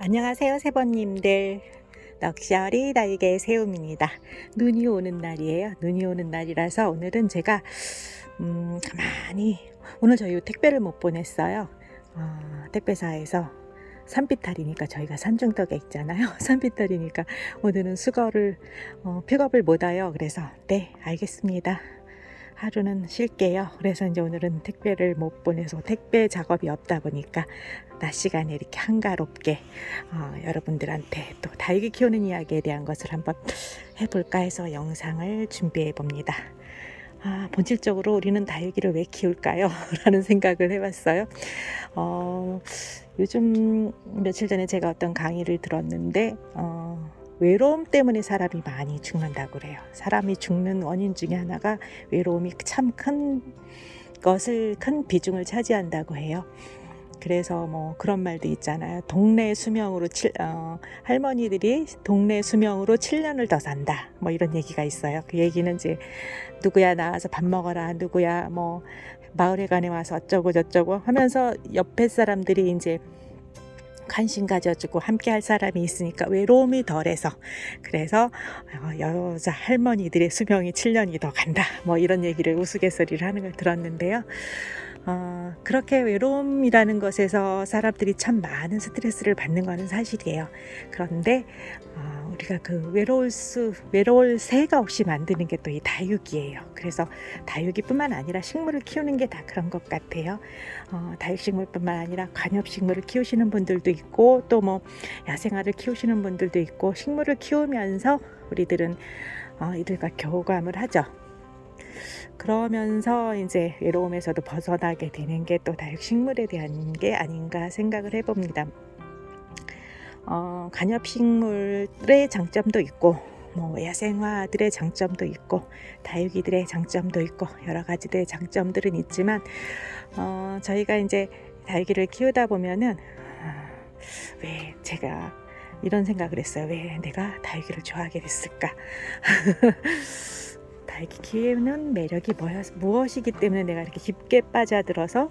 안녕하세요, 세번님들. 럭셔리 달걀 새움입니다. 눈이 오는 날이에요. 눈이 오는 날이라서 오늘은 제가 음, 가만히 오늘 저희 택배를 못 보냈어요. 어, 택배사에서 산비탈이니까 저희가 산중턱에 있잖아요. 산비탈이니까 오늘은 수거를 어, 픽업을 못 와요. 그래서 네 알겠습니다. 하루는 쉴게요. 그래서 이제 오늘은 택배를 못 보내서 택배 작업이 없다 보니까 낮 시간에 이렇게 한가롭게 어, 여러분들한테 또 다육이 키우는 이야기에 대한 것을 한번 해볼까 해서 영상을 준비해 봅니다. 아, 본질적으로 우리는 다육이를 왜 키울까요? 라는 생각을 해봤어요. 어, 요즘 며칠 전에 제가 어떤 강의를 들었는데, 어, 외로움 때문에 사람이 많이 죽는다고 그래요. 사람이 죽는 원인 중에 하나가 외로움이 참 큰 것을 큰 비중을 차지한다고 해요. 그래서 뭐 그런 말도 있잖아요. 동네 수명으로 칠, 어, 할머니들이 동네 수명으로 7년을 더 산다. 뭐 이런 얘기가 있어요. 그 얘기는 이제 누구야 나와서 밥 먹어라. 누구야 뭐 마을에 가네 와서 어쩌고 저쩌고 하면서 옆에 사람들이 이제 관심 가져주고 함께 할 사람이 있으니까 외로움이 덜해서. 그래서 어, 여자 할머니들의 수명이 7년이 더 간다. 뭐 이런 얘기를 우스갯소리를 하는 걸 들었는데요 어, 그렇게 외로움이라는 것에서 사람들이 참 많은 스트레스를 받는 것은 사실이에요. 그런데 어, 우리가 그 외로울 수 외로울 새가 없이 만드는 게 또 이 다육이에요. 그래서 다육이뿐만 아니라 식물을 키우는 게 다 그런 것 같아요. 어, 다육식물뿐만 아니라 관엽식물을 키우시는 분들도 있고 또 뭐 야생화를 키우시는 분들도 있고 식물을 키우면서 우리들은 어, 이들과 교감을 하죠. 그러면서 이제 외로움에서도 벗어나게 되는 게 또 다육식물에 대한 게 아닌가 생각을 해봅니다. 어, 관엽식물의 장점도 있고 뭐 야생화들의 장점도 있고 다육이들의 장점도 있고 여러 가지들의 장점들은 있지만 어, 저희가 이제 다육이를 키우다 보면은 아, 왜 제가 이런 생각을 했어요. 왜 내가 다육이를 좋아하게 됐을까? 다육이 키우는 매력이 무엇이기 때문에 내가 이렇게 깊게 빠져들어서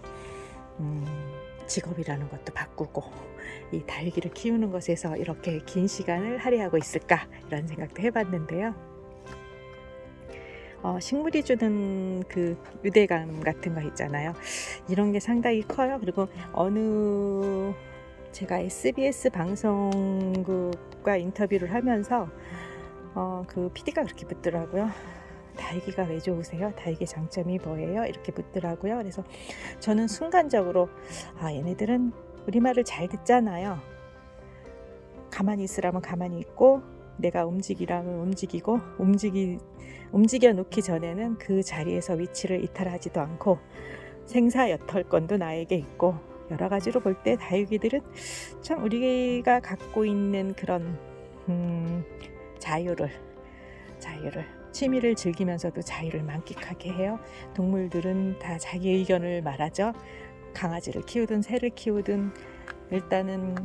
음, 직업이라는 것도 바꾸고 이 다육이를 키우는 것에서 이렇게 긴 시간을 할애하고 있을까 이런 생각도 해봤는데요. 어, 식물이 주는 그 유대감 같은 거 있잖아요. 이런 게 상당히 커요. 그리고 어느 제가 SBS 방송국과 인터뷰를 하면서 어, 그 PD가 그렇게 묻더라고요. 다육이가 왜 좋으세요? 다육이 장점이 뭐예요? 이렇게 묻더라고요. 그래서 저는 순간적으로 아 얘네들은 우리 말을 잘 듣잖아요. 가만히 있으라면 가만히 있고 내가 움직이라면 움직이고 움직이 움직여 놓기 전에는 그 자리에서 위치를 이탈하지도 않고 생사 여털권도 나에게 있고 여러 가지로 볼 때 다육이들은 참 우리가 갖고 있는 그런 음, 자유를 자유를 취미를 즐기면서도 자유를 만끽하게 해요. 동물들은 다 자기 의견을 말하죠. 강아지를 키우든 새를 키우든 일단은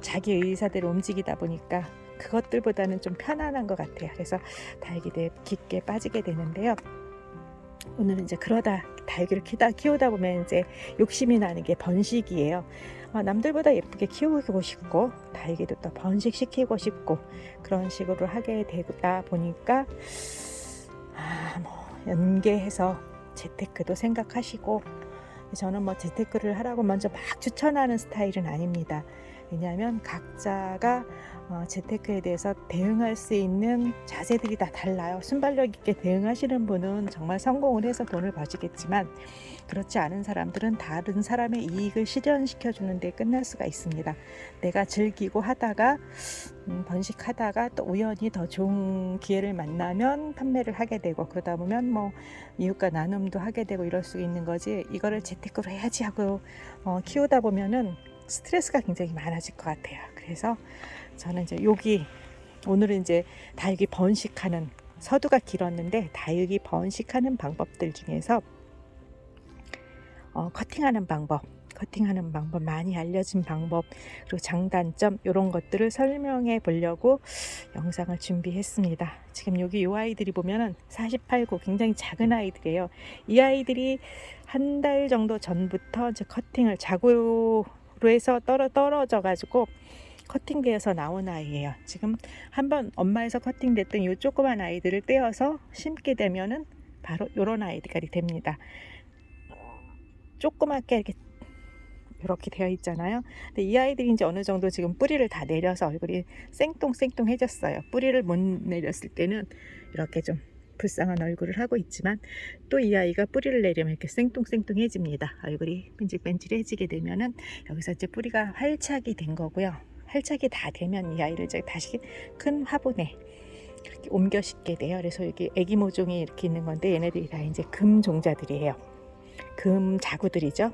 자기 의사대로 움직이다 보니까 그것들보다는 좀 편안한 것 같아요. 그래서 다육이에 깊게 빠지게 되는데요. 오늘은 이제 그러다 다육이를 키다 키우다 보면 이제 욕심이 나는 게 번식이에요. 어, 남들보다 예쁘게 키우고 싶고 다육이도 또 번식시키고 싶고 그런 식으로 하게 되다 보니까 아, 뭐 연계해서 재테크도 생각하시고 저는 뭐 재테크를 하라고 먼저 막 추천하는 스타일은 아닙니다. 왜냐하면 각자가 어, 재테크에 대해서 대응할 수 있는 자세들이 다 달라요. 순발력 있게 대응하시는 분은 정말 성공을 해서 돈을 버시겠지만 그렇지 않은 사람들은 다른 사람의 이익을 실현시켜 주는 데 끝날 수가 있습니다. 내가 즐기고 하다가 음, 번식하다가 또 우연히 더 좋은 기회를 만나면 판매를 하게 되고 그러다 보면 뭐 이웃과 나눔도 하게 되고 이럴 수 있는 거지 이거를 재테크로 해야지 하고 어, 키우다 보면은 스트레스가 굉장히 많아질 것 같아요. 그래서 저는 이제 여기 오늘은 이제 다육이 번식하는 서두가 길었는데 다육이 번식하는 방법들 중에서 어, 커팅하는 방법, 커팅하는 방법 많이 알려진 방법 그리고 장단점 이런 것들을 설명해 보려고 영상을 준비했습니다. 지금 여기 이 아이들이 보면은 48구 굉장히 작은 아이들이에요. 이 아이들이 한 달 정도 전부터 이제 커팅을 자고 로 해서 떨어 떨어져 가지고 커팅되어서 나온 아이예요. 지금 한번 엄마에서 커팅됐던 이 조그만 아이들을 떼어서 심게 되면은 바로 이런 아이들이 됩니다. 조그맣게 이렇게 이렇게 되어 있잖아요. 근데 이 아이들이 이제 어느 정도 지금 뿌리를 다 내려서 얼굴이 생뚱생뚱해졌어요. 뿌리를 못 내렸을 때는 이렇게 좀 불쌍한 얼굴을 하고 있지만 또 이 아이가 뿌리를 내리면 이렇게 생뚱생뚱해집니다. 얼굴이 뺀질뺀질해지게 되면은 여기서 이제 뿌리가 활착이 된 거고요. 활착이 다 되면 이 아이를 이제 다시 큰 화분에 이렇게 옮겨 심게 돼요. 그래서 여기 애기 모종이 이렇게 있는 건데 얘네들이 다 이제 금 종자들이에요. 금 자구들이죠.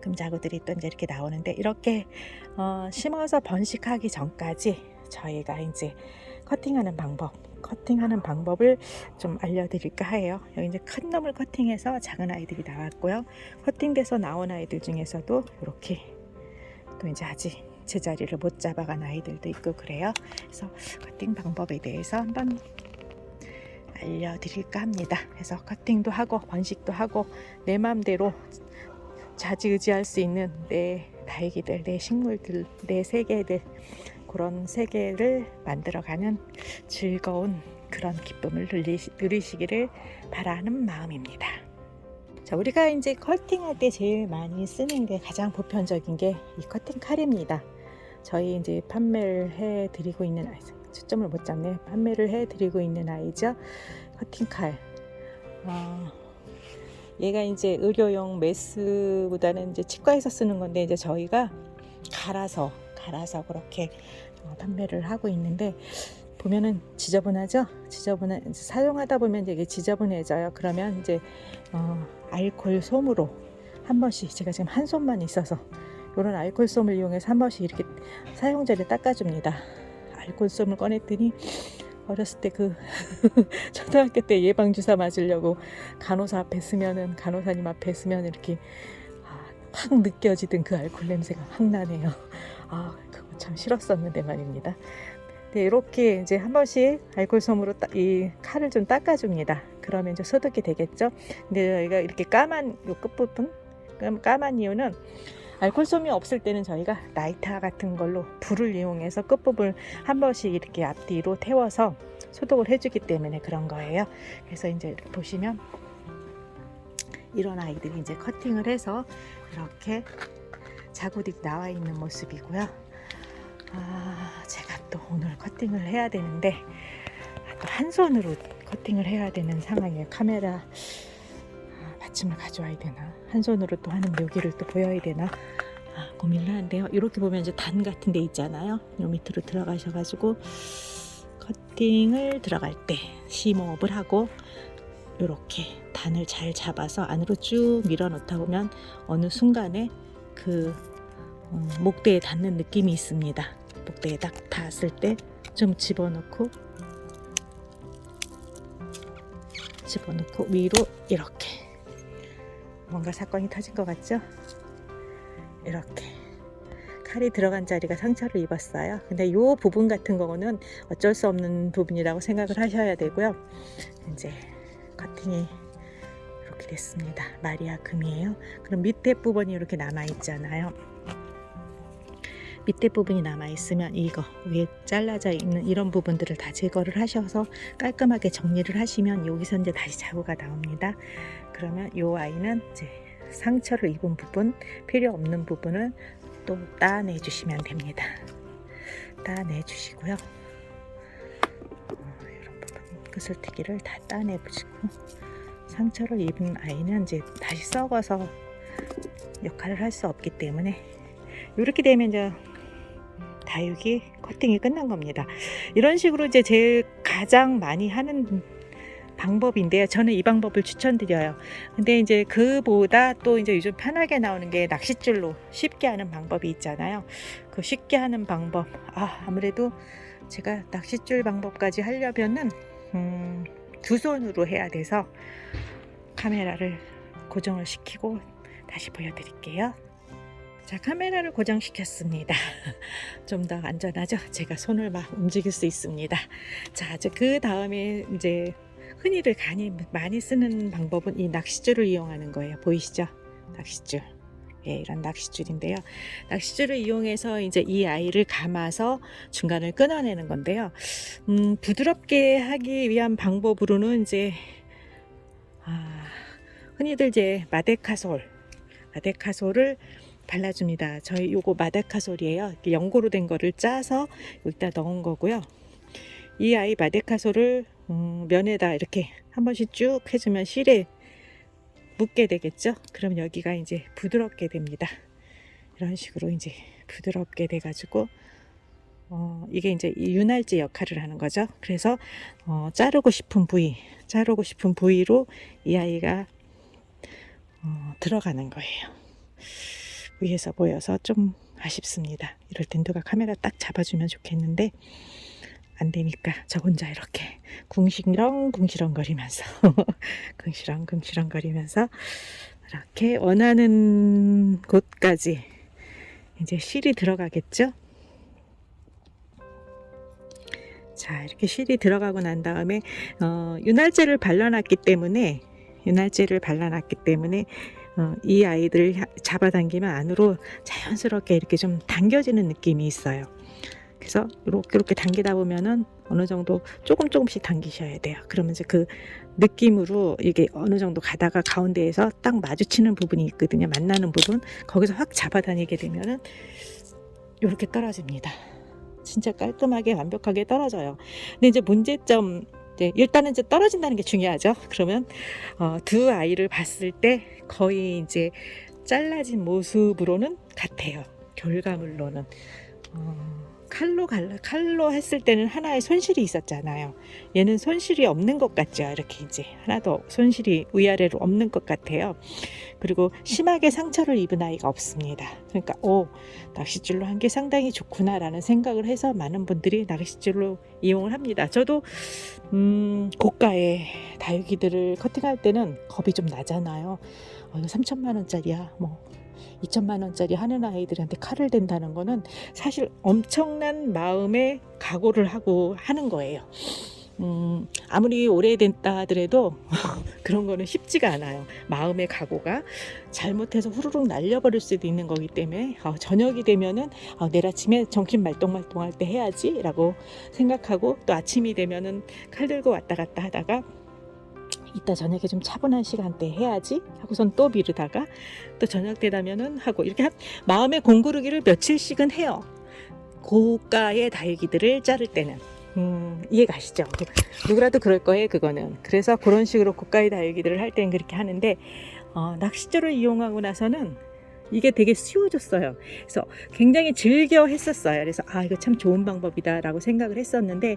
금 자구들이 또 이제 이렇게 나오는데 이렇게 어, 심어서 번식하기 전까지 저희가 이제 커팅하는 방법, 커팅하는 방법을 좀 알려드릴까 해요. 여기 이제 큰 놈을 커팅해서 작은 아이들이 나왔고요. 커팅돼서 나온 아이들 중에서도 이렇게 또 이제 아직 제자리를 못 잡아간 아이들도 있고 그래요. 그래서 커팅 방법에 대해서 한번 알려드릴까 합니다. 그래서 커팅도 하고 번식도 하고 내 마음대로 자지의지할 수 있는 내 다육이들, 내 식물들, 내 세계들 그런 세계를 만들어가는 즐거운 그런 기쁨을 누리시, 누리시기를 바라는 마음입니다. 자, 우리가 이제 커팅할 때 제일 많이 쓰는 게 가장 보편적인 게 이 커팅 칼입니다. 저희 이제 판매를 해 드리고 있는 아이, 초점을 못 잡네. 판매를 해 드리고 있는 아이죠. 커팅 칼. 어, 얘가 이제 의료용 메스보다는 이제 치과에서 쓰는 건데 이제 저희가 갈아서 갈아서 그렇게 어, 판매를 하고 있는데 보면은 지저분하죠? 지저분해 이제 사용하다 보면 되게 지저분해져요. 그러면 이제 어, 알콜 솜으로 한 번씩 제가 지금 한 손만 있어서 이런 알콜 솜을 이용해서 한 번씩 이렇게 사용자를 닦아줍니다. 알콜 솜을 꺼냈더니 어렸을 때 그 초등학교 때 예방 주사 맞으려고 간호사 앞에 쓰면은 간호사님 앞에 쓰면 이렇게 아, 확 느껴지던 그 알콜 냄새가 확 나네요. 아 그거 참 싫었었는데 말입니다. 네, 이렇게 이제 한 번씩 알콜 솜으로 따- 이 칼을 좀 닦아줍니다. 그러면 이제 소독이 되겠죠. 근데 저희가 이렇게 까만 요 끝부분 까- 까만 이유는 알콜 솜이 없을 때는 저희가 라이터 같은 걸로 불을 이용해서 끝부분을 한 번씩 이렇게 앞뒤로 태워서 소독을 해주기 때문에 그런 거예요. 그래서 이제 이렇게 보시면 이런 아이들이 이제 커팅을 해서 이렇게 자구들이 나와 있는 모습이고요. 아, 제가 또 오늘 커팅을 해야 되는데 아, 또한 손으로 커팅을 해야 되는 상황이에요. 카메라 아, 받침을 가져와야 되나? 한 손으로 또 하는 묘기를 또 보여야 되나? 아, 고민을 하는데요. 이렇게 보면 이제 단 같은 데 있잖아요. 요 밑으로 들어가셔가지고 커팅을 들어갈 때 심호흡을 하고 이렇게 단을 잘 잡아서 안으로 쭉 밀어 넣다 보면 어느 순간에 그 어, 목대에 닿는 느낌이 있습니다. 목대에 딱 닿았을 때 좀 집어넣고 집어넣고 위로 이렇게 뭔가 사건이 터진 것 같죠? 이렇게 칼이 들어간 자리가 상처를 입었어요. 근데 이 부분 같은 경우는 어쩔 수 없는 부분이라고 생각을 하셔야 되고요. 이제 커팅이 됐습니다. 마리아 금이에요. 그럼 밑에 부분이 이렇게 남아 있잖아요. 밑에 부분이 남아 있으면 이거 위에 잘라져 있는 이런 부분들을 다 제거를 하셔서 깔끔하게 정리를 하시면 여기서 이제 다시 자구가 나옵니다. 그러면 이 아이는 이제 상처를 입은 부분, 필요 없는 부분을 또 따내 주시면 됩니다. 따내 주시고요. 어, 이런 부분 그슬티기를 다 따내 주시고 상처를 입은 아이는 이제 다시 썩어서 역할을 할 수 없기 때문에 이렇게 되면 이제 다육이 커팅이 끝난 겁니다. 이런 식으로 이제 제일 가장 많이 하는 방법인데요. 저는 이 방법을 추천드려요. 근데 이제 그보다 또 이제 요즘 편하게 나오는 게 낚싯줄로 쉽게 하는 방법이 있잖아요. 그 쉽게 하는 방법. 아, 아무래도 제가 낚싯줄 방법까지 하려면은 음, 두 손으로 해야 돼서 카메라를 고정을 시키고 다시 보여드릴게요. 자, 카메라를 고정시켰습니다. 좀 더 안전하죠? 제가 손을 막 움직일 수 있습니다. 자, 그 다음에 이제 흔히들 많이 쓰는 방법은 이 낚싯줄을 이용하는 거예요. 보이시죠? 낚싯줄. 예, 이런 낚싯줄인데요. 낚싯줄을 이용해서 이제 이 아이를 감아서 중간을 끊어내는 건데요. 음, 부드럽게 하기 위한 방법으로는 이제 아, 흔히들 이제 마데카솔, 마데카솔을 발라줍니다. 저희 요거 마데카솔이에요. 연고로 된 거를 짜서 여기다 넣은 거고요. 이 아이 마데카솔을 음, 면에다 이렇게 한 번씩 쭉 해주면 실에 묻게 되겠죠. 그럼 여기가 이제 부드럽게 됩니다. 이런 식으로 이제 부드럽게 돼가지고 어, 이게 이제 이 윤활제 역할을 하는 거죠. 그래서 어, 자르고 싶은 부위, 자르고 싶은 부위로 이 아이가 어, 들어가는 거예요. 위에서 보여서 좀 아쉽습니다. 이럴 땐 누가 카메라 딱 잡아주면 좋겠는데 안 되니까 저 혼자 이렇게 궁시렁 궁시렁 거리면서 궁시렁 궁시렁 거리면서 이렇게 원하는 곳까지 이제 실이 들어가겠죠. 자 이렇게 실이 들어가고 난 다음에 어, 윤활제를 발라놨기 때문에 윤활제를 발라놨기 때문에 어, 이 아이들을 하- 잡아당기면 안으로 자연스럽게 이렇게 좀 당겨지는 느낌이 있어요. 그래서 이렇게 이렇게 당기다 보면은 어느 정도 조금 조금씩 당기셔야 돼요. 그러면 이제 그 느낌으로 이게 어느 정도 가다가 가운데에서 딱 마주치는 부분이 있거든요. 만나는 부분 거기서 확 잡아다니게 되면은 이렇게 떨어집니다. 진짜 깔끔하게 완벽하게 떨어져요. 근데 이제 문제점 이제 일단은 이제 떨어진다는 게 중요하죠. 그러면 어, 두 아이를 봤을 때 거의 이제 잘라진 모습으로는 같아요. 결과물로는 어, 칼로 갈라 칼로 했을 때는 하나의 손실이 있었잖아요. 얘는 손실이 없는 것 같죠. 이렇게 이제 하나도 손실이 위아래로 없는 것 같아요. 그리고 심하게 상처를 입은 아이가 없습니다. 그러니까 오 낚싯줄로 한 게 상당히 좋구나라는 생각을 해서 많은 분들이 낚싯줄로 이용을 합니다. 저도 음, 고가의 다육이들을 커팅할 때는 겁이 좀 나잖아요. 어, 이거 3천만 원짜리야. 뭐 2천만 원짜리 하는 아이들한테 칼을 댄다는 거는 사실 엄청난 마음의 각오를 하고 하는 거예요. 음, 아무리 오래됐다 하더라도 그런 거는 쉽지가 않아요. 마음의 각오가 잘못해서 후루룩 날려버릴 수도 있는 거기 때문에 어, 저녁이 되면은 어, 내일 아침에 정신 말똥말똥할 때 해야지라고 생각하고 또 아침이 되면은 칼 들고 왔다 갔다 하다가 이따 저녁에 좀 차분한 시간대 해야지 하고선 또 미루다가 또 저녁 되다면은 하고 이렇게 한 마음의 공구르기를 며칠씩은 해요. 고가의 다육이들을 자를 때는 음, 이해 가시죠? 그, 누구라도 그럴 거예요, 그거는. 그래서 그런 식으로 고가의 다육이들을 할 때는 그렇게 하는데 어, 낚싯줄을 이용하고 나서는 이게 되게 쉬워졌어요. 그래서 굉장히 즐겨 했었어요. 그래서 아 이거 참 좋은 방법이다라고 생각을 했었는데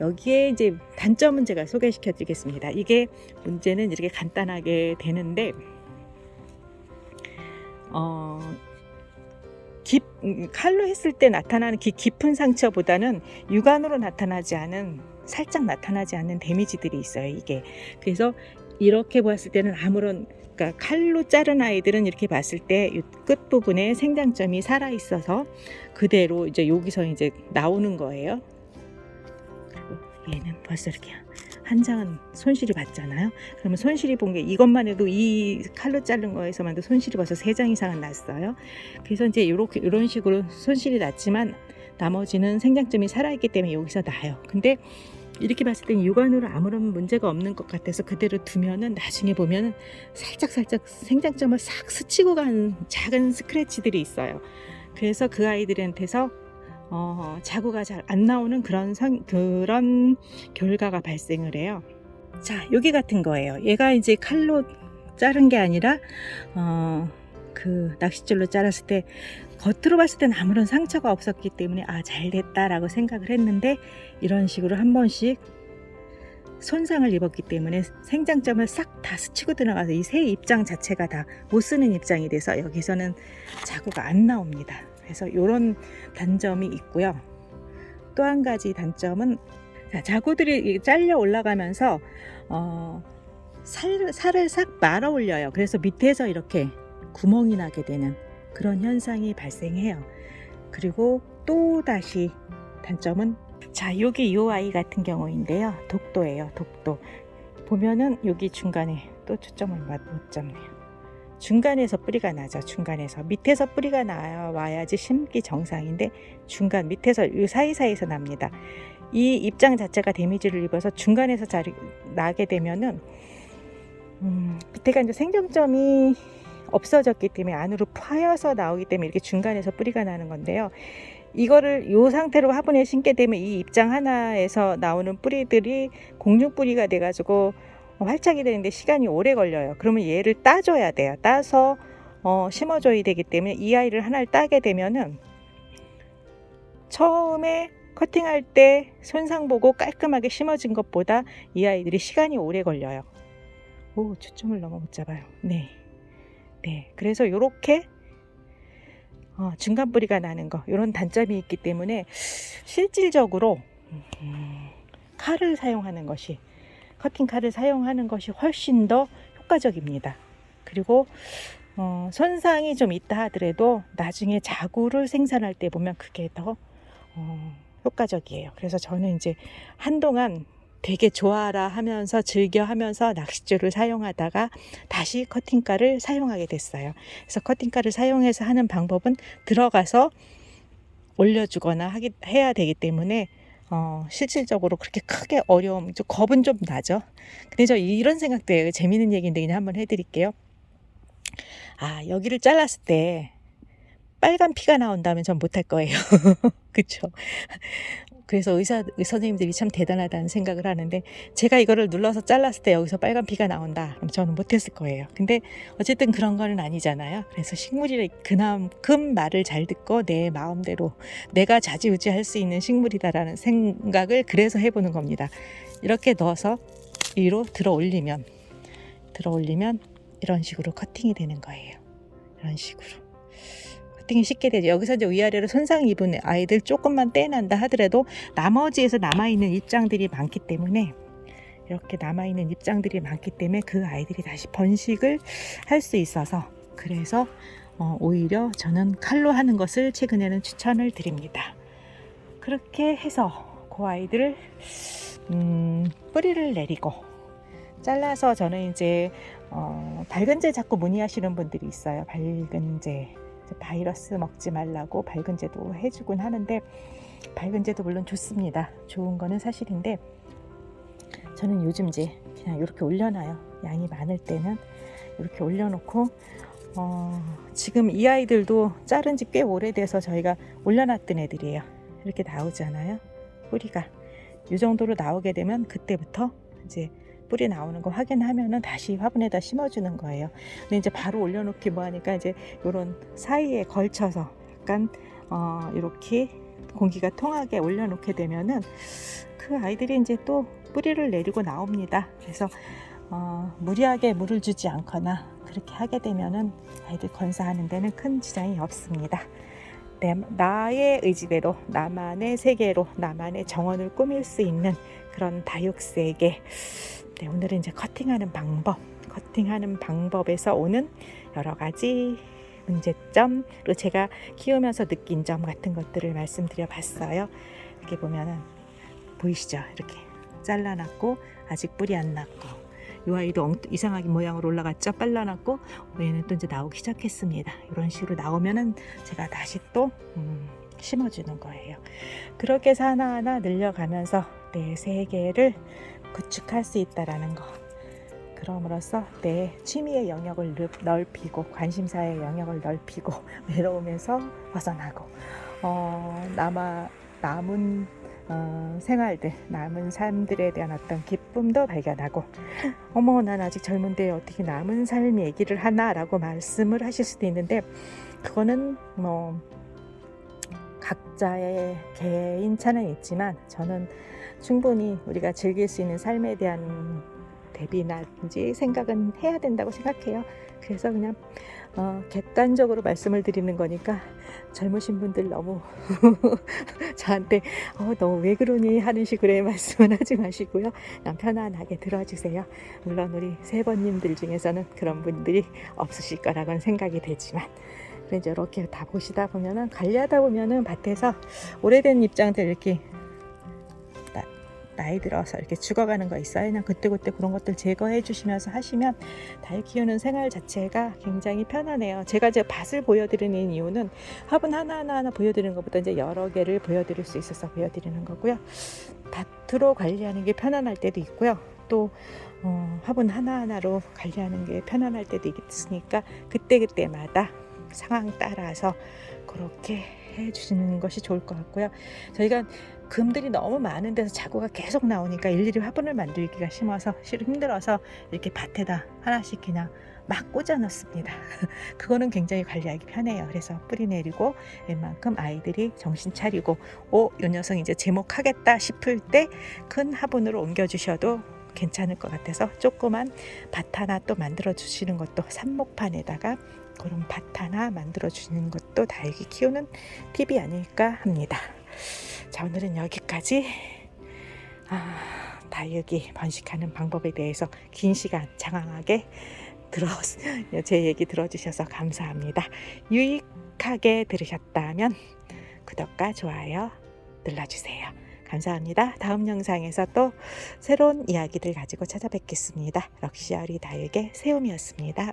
여기에 이제 단점은 제가 소개시켜 드리겠습니다. 이게 문제는 이렇게 간단하게 되는데 어 깊, 음, 칼로 했을 때 나타나는 기, 깊은 상처보다는 육안으로 나타나지 않은 살짝 나타나지 않는 데미지들이 있어요. 이게 그래서 이렇게 보았을 때는 아무런 그러니까 칼로 자른 아이들은 이렇게 봤을 때 끝 부분에 생장점이 살아 있어서 그대로 이제 여기서 이제 나오는 거예요. 그리고 얘는 벌써 이렇게 한 장은 손실이 봤잖아요. 그러면 손실이 본 게 이것만 해도 이 칼로 자른 거에서만도 손실이 벌써 세 장 이상은 났어요. 그래서 이제 이렇게 이런 식으로 손실이 났지만 나머지는 생장점이 살아있기 때문에 여기서 나요. 근데 이렇게 봤을 땐 육안으로 아무런 문제가 없는 것 같아서 그대로 두면은 나중에 보면은 살짝 살짝 생장점을 싹 스치고 간 작은 스크래치들이 있어요. 그래서 그 아이들한테서 어, 자구가 잘 안 나오는 그런 선, 그런 결과가 발생을 해요. 자, 여기 같은 거예요. 얘가 이제 칼로 자른 게 아니라 어, 그 낚싯줄로 자랐을 때 겉으로 봤을 때는 아무런 상처가 없었기 때문에 아 잘 됐다라고 생각을 했는데 이런 식으로 한 번씩 손상을 입었기 때문에 생장점을 싹 다 스치고 들어가서 이 새 입장 자체가 다 못 쓰는 입장이 돼서 여기서는 자구가 안 나옵니다. 그래서 이런 단점이 있고요. 또 한 가지 단점은 자, 자구들이 잘려 올라가면서 어, 살, 살을 싹 말아 올려요. 그래서 밑에서 이렇게 구멍이 나게 되는 그런 현상이 발생해요. 그리고 또 다시 단점은 자 여기 이 아이 같은 경우인데요. 독도예요. 독도 보면은 여기 중간에 또 초점을 못 잡네요. 중간에서 뿌리가 나죠. 중간에서 밑에서 뿌리가 나와야지 심기 정상인데 중간 밑에서 이 사이사이에서 납니다. 이 입장 자체가 데미지를 입어서 중간에서 자리 나게 되면은 음, 밑에가 이제 생정점이 없어졌기 때문에 안으로 파여서 나오기 때문에 이렇게 중간에서 뿌리가 나는 건데요. 이거를 이 상태로 화분에 심게 되면 이 입장 하나에서 나오는 뿌리들이 공중 뿌리가 돼가지고 활착이 되는데 시간이 오래 걸려요. 그러면 얘를 따줘야 돼요. 따서 어, 심어줘야 되기 때문에 이 아이를 하나를 따게 되면은 처음에 커팅할 때 손상 보고 깔끔하게 심어진 것보다 이 아이들이 시간이 오래 걸려요. 오, 초점을 너무 못 잡아요. 네. 네. 그래서 요렇게 어, 중간 뿌리가 나는 거, 이런 단점이 있기 때문에 실질적으로 음, 칼을 사용하는 것이 커팅 칼을 사용하는 것이 훨씬 더 효과적입니다. 그리고 어, 손상이 좀 있다 하더라도 나중에 자구를 생산할 때 보면 그게 더 어, 효과적이에요. 그래서 저는 이제 한동안 되게 좋아라 하면서 즐겨 하면서 낚싯줄을 사용하다가 다시 커팅칼을 사용하게 됐어요. 그래서 커팅칼을 사용해서 하는 방법은 들어가서 올려주거나 하기, 해야 되기 때문에 어, 실질적으로 그렇게 크게 어려움, 좀 겁은 좀 나죠. 근데 저 이런 생각도 해요. 재밌는 얘기인데 그냥 한번 해드릴게요. 아, 여기를 잘랐을 때 빨간 피가 나온다면 전 못할 거예요. 그쵸? 그래서 의사, 선생님들이 참 대단하다는 생각을 하는데 제가 이거를 눌러서 잘랐을 때 여기서 빨간 피가 나온다. 그럼 저는 못했을 거예요. 근데 어쨌든 그런 거는 아니잖아요. 그래서 식물이 그만큼 말을 잘 듣고 내 마음대로 내가 자지우지할 수 있는 식물이다라는 생각을 그래서 해보는 겁니다. 이렇게 넣어서 위로 들어 올리면 들어 올리면 이런 식으로 커팅이 되는 거예요. 이런 식으로. 커팅이 쉽게 되죠. 여기서 이제 위아래로 손상 입은 아이들 조금만 떼난다 하더라도 나머지에서 남아있는 입장들이 많기 때문에 이렇게 남아있는 입장들이 많기 때문에 그 아이들이 다시 번식을 할 수 있어서 그래서 어, 오히려 저는 칼로 하는 것을 최근에는 추천을 드립니다. 그렇게 해서 그 아이들을 음, 뿌리를 내리고 잘라서 저는 이제 어, 밝은제 자꾸 문의하시는 분들이 있어요. 밝은제 바이러스 먹지 말라고 밝은제도 해주곤 하는데 밝은제도 물론 좋습니다. 좋은 거는 사실인데 저는 요즘 이제 그냥 이렇게 올려놔요. 양이 많을 때는 이렇게 올려놓고 어, 지금 이 아이들도 자른 지 꽤 오래돼서 저희가 올려놨던 애들이에요. 이렇게 나오잖아요. 뿌리가 이 정도로 나오게 되면 그때부터 이제 뿌리 나오는 거 확인하면은 다시 화분에다 심어주는 거예요. 근데 이제 바로 올려놓기 뭐 하니까 이제 이런 사이에 걸쳐서 약간 어, 이렇게 공기가 통하게 올려놓게 되면은 그 아이들이 이제 또 뿌리를 내리고 나옵니다. 그래서 어, 무리하게 물을 주지 않거나 그렇게 하게 되면은 아이들 건사하는 데는 큰 지장이 없습니다. 내, 나의 의지대로 나만의 세계로 나만의 정원을 꾸밀 수 있는 그런 다육세계 네, 오늘은 이제 커팅하는 방법, 커팅하는 방법에서 오는 여러 가지 문제점, 그리고 제가 키우면서 느낀 점 같은 것들을 말씀드려 봤어요. 이렇게 보면은 보이시죠? 이렇게 잘라놨고 아직 뿌리 안 났고 이 아이도 엉, 이상하게 모양으로 올라갔죠? 빨라놨고 얘는 또 이제 나오기 시작했습니다. 이런 식으로 나오면은 제가 다시 또 음, 심어주는 거예요. 그렇게 해서 하나하나 늘려가면서 내 세계를 구축할 수 있다라는 거. 그럼으로써 내 취미의 영역을 넓히고 관심사의 영역을 넓히고 외로움에서 벗어나고 어, 남아 남은 어, 생활들 남은 삶들에 대한 어떤 기쁨도 발견하고 어머 난 아직 젊은데 어떻게 남은 삶 얘기를 하나라고 말씀을 하실 수도 있는데 그거는 뭐 각자의 개인 차는 있지만 저는 충분히 우리가 즐길 수 있는 삶에 대한 대비나든지 생각은 해야 된다고 생각해요. 그래서 그냥 어, 객관적으로 말씀을 드리는 거니까 젊으신 분들 너무 저한테 어, 너 왜 그러니 하는 식으로의 말씀은 하지 마시고요. 그냥 편안하게 들어주세요. 물론 우리 세번님들 중에서는 그런 분들이 없으실 거라고는 생각이 되지만 그래서 이렇게 다 보시다 보면은 관리하다 보면은 밭에서 오래된 입장들 이렇게 나이 들어서 이렇게 죽어가는 거 있어요. 그냥 그때그때 그런 것들 제거해 주시면서 하시면 달 키우는 생활 자체가 굉장히 편하네요. 제가 이제 밭을 보여드리는 이유는 화분 하나하나 하나 보여드리는 것보다 이제 여러 개를 보여드릴 수 있어서 보여드리는 거고요. 밭으로 관리하는 게 편안할 때도 있고요. 또 어, 화분 하나하나로 관리하는 게 편안할 때도 있으니까 그때그때마다 상황 따라서 그렇게 해주시는 것이 좋을 것 같고요. 저희가 금들이 너무 많은 데서 자구가 계속 나오니까 일일이 화분을 만들기가 심어서 싫 힘들어서 이렇게 밭에다 하나씩 그냥 막 꽂아 넣습니다. 그거는 굉장히 관리하기 편해요. 그래서 뿌리 내리고 웬만큼 아이들이 정신 차리고 오, 요 녀석 이제 제목하겠다 싶을 때 큰 화분으로 옮겨 주셔도 괜찮을 것 같아서 조그만 밭 하나 또 만들어 주시는 것도 삽목판에다가 그런 밭 하나 만들어 주시는 것도 다육이 키우는 팁이 아닐까 합니다. 자 오늘은 여기까지 아, 다육이 번식하는 방법에 대해서 긴 시간 장황하게 들어 제 얘기 들어주셔서 감사합니다. 유익하게 들으셨다면 구독과 좋아요 눌러주세요. 감사합니다. 다음 영상에서 또 새로운 이야기들 가지고 찾아뵙겠습니다. 럭셔리 다육의 세움이었습니다.